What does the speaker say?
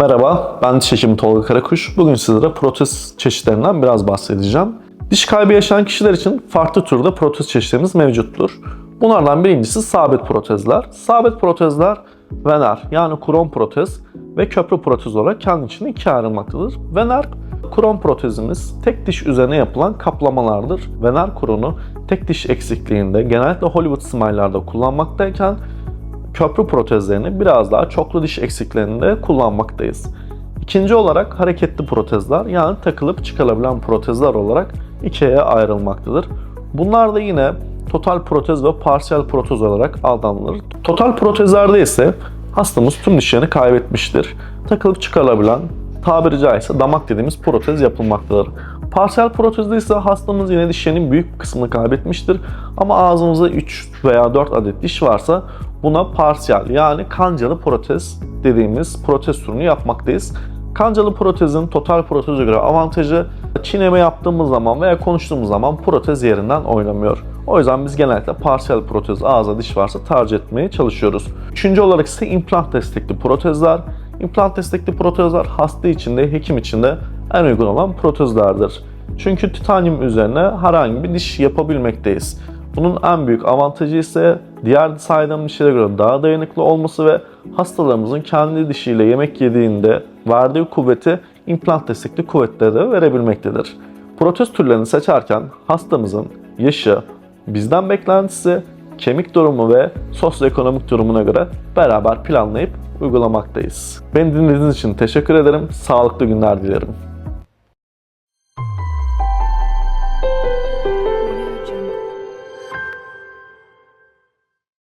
Merhaba, ben diş hekimi Tolga Karakuş. Bugün sizlere protez çeşitlerinden biraz bahsedeceğim. Diş kaybı yaşayan kişiler için farklı türde protez çeşitlerimiz mevcuttur. Bunlardan birincisi sabit protezler. Sabit protezler vener yani krom protez ve köprü protez olarak kendi içinde ikiye ayrılmaktadır. Vener krom protezimiz tek diş üzerine yapılan kaplamalardır. Vener kronu tek diş eksikliğinde genellikle Hollywood smile'larda kullanmaktayken köprü protezlerini biraz daha çoklu diş eksiklerinde kullanmaktayız. İkinci olarak hareketli protezler yani takılıp çıkarılabilen protezler olarak ikiye ayrılmaktadır. Bunlar da yine total protez ve parsiyel protez olarak adlandırılır. Total protezlerde ise hastamız tüm dişlerini kaybetmiştir. Takılıp çıkarılabilen tabiri caizse damak dediğimiz protez yapılmaktadır. Parsiyel protezde ise hastamız yine dişlerinin büyük bir kısmını kaybetmiştir. Ama ağzımızda 3 veya 4 adet diş varsa buna parsiyel yani kancalı protez dediğimiz protez türünü yapmaktayız. Kancalı protezin total proteze göre avantajı çiğneme yaptığımız zaman veya konuştuğumuz zaman protez yerinden oynamıyor. O yüzden biz genellikle parsiyel protez ağza diş varsa tercih etmeye çalışıyoruz. Üçüncü olarak ise implant destekli protezler. İmplant destekli protezler hasta içinde, hekim içinde en uygun olan protezlerdir. Çünkü titanyum üzerine herhangi bir diş yapabilmekteyiz. Bunun en büyük avantajı ise diğer saydığım dişlere göre daha dayanıklı olması ve hastalarımızın kendi dişiyle yemek yediğinde verdiği kuvveti implant destekli kuvvetle de verebilmektedir. Protez türlerini seçerken hastamızın yaşı, bizden beklentisi, kemik durumu ve sosyoekonomik durumuna göre beraber planlayıp uygulamaktayız. Beni dinlediğiniz için teşekkür ederim. Sağlıklı günler dilerim.